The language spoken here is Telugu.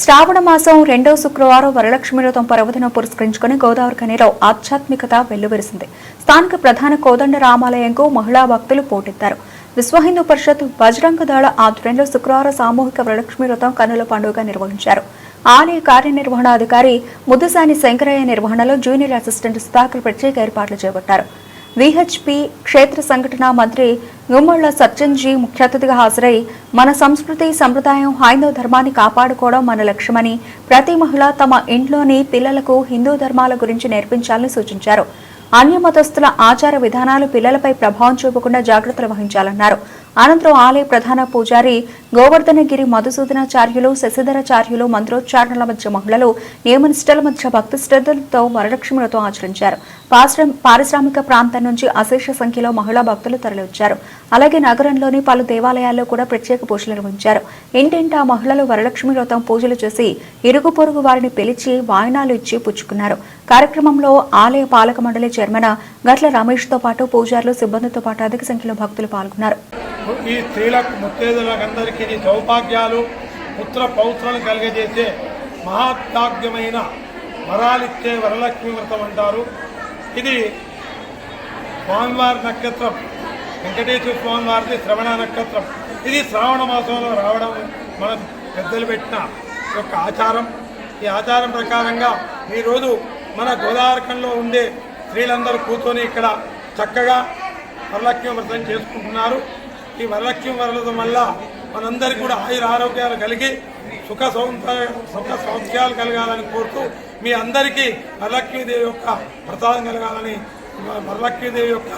శ్రావణ మాసం రెండవ శుక్రవారం వరలక్ష్మి వ్రతం పర్వదినం పురస్కరించుకుని గోదావరి ఖనిలో ఆధ్యాత్మికత వెల్లువరిసింది స్థానిక ప్రధాన కోదండ రామాలయంకు మహిళా భక్తులు పోటెత్తారు. విశ్వ హిందూ పరిషత్ బజరంగ దళ ఆధ్వర్యంలో శుక్రవారం సామూహిక వరలక్ష్మి వ్రతం కన్నుల పండుగ నిర్వహించారు. ఆలయ కార్యనిర్వహణాధికారి ముద్దుసాని శంకరయ్య నిర్వహణలో జూనియర్ అసిస్టెంట్ సుధాకర్ ప్రత్యేక ఏర్పాట్లు చేపట్టారు. విహెచ్పి క్షేత్ర సంఘటన మంత్రి గుమ్మళ్ళ సత్యంజీ ముఖ్య అతిథిగా హాజరై మన సంస్కృతి సంప్రదాయం హైందవ ధర్మాన్ని కాపాడుకోవడం మన లక్ష్యమని ప్రతి మహిళ తమ ఇంట్లోని పిల్లలకు హిందూ ధర్మాల గురించి నేర్పించాలని సూచించారు. అన్య మతస్థుల ఆచార విధానాలు పిల్లలపై ప్రభావం చూపకుండా జాగ్రత్తలు వహించాలన్నారు. అనంతరం ఆలయ ప్రధాన పూజారి గోవర్ధనగిరి మధుసూదనాచార్యులు శశిధరాచార్యులు మంత్రోచ్చారణల మధ్య మహిళలు నియమనిష్టల మధ్య భక్తి శ్రద్ధలతో వరలక్ష్మి వ్రతం ఆచరించారు పారిశ్రామిక ప్రాంతం నుంచి అశేష సంఖ్యలో మహిళా భక్తులు తరలివచ్చారు. అలాగే నగరంలోని పలు దేవాలయాల్లో కూడా ప్రత్యేక పూజలు నిర్వహించారు. ఇంటింటా మహిళలు వరలక్ష్మి వ్రతం పూజలు చేసి ఇరుగు పొరుగు వారిని పిలిచి వాయినాలు ఇచ్చి పుచ్చుకున్నారు. కార్యక్రమంలో ఆలయ పాలక మండలి చైర్మన్ గట్ల రమేష్తో పాటు పూజారులు సిబ్బందితో పాటు అధిక సంఖ్యలో భక్తులు పాల్గొన్నారు. ఈ స్త్రీలకు ముత్తేదులకందరికీ సౌభాగ్యాలు పుత్ర పౌత్రలు కలిగజేసే మహాత్యాగ్యమైన వరాలిచ్చే వరలక్ష్మి వ్రతం అంటారు. ఇది స్వామివారి నక్షత్రం వెంకటేశ్వర స్వామివారిది శ్రవణ నక్షత్రం. ఇది శ్రావణ మాసంలో రావడం మన పెద్దలు పెట్టిన యొక్క ఆచారం. ఈ ఆచారం ప్రకారంగా ఈరోజు మన గోదావరికంలో ఉండే స్త్రీలందరూ కూర్చొని ఇక్కడ చక్కగా వరలక్ష్మి వ్రతం చేసుకుంటున్నారు. ఈ వరలక్ష్మి వ్రతం వల్ల మనందరికీ కూడా ఆయుర ఆరోగ్యాలు కలిగి సుఖ సౌందర్య సుఖ సౌఖ్యాలు కలగాలని కోరుతూ మీ అందరికీ వరలక్ష్మీదేవి యొక్క ప్రసాదం కలగాలని వరలక్ష్మీదేవి యొక్క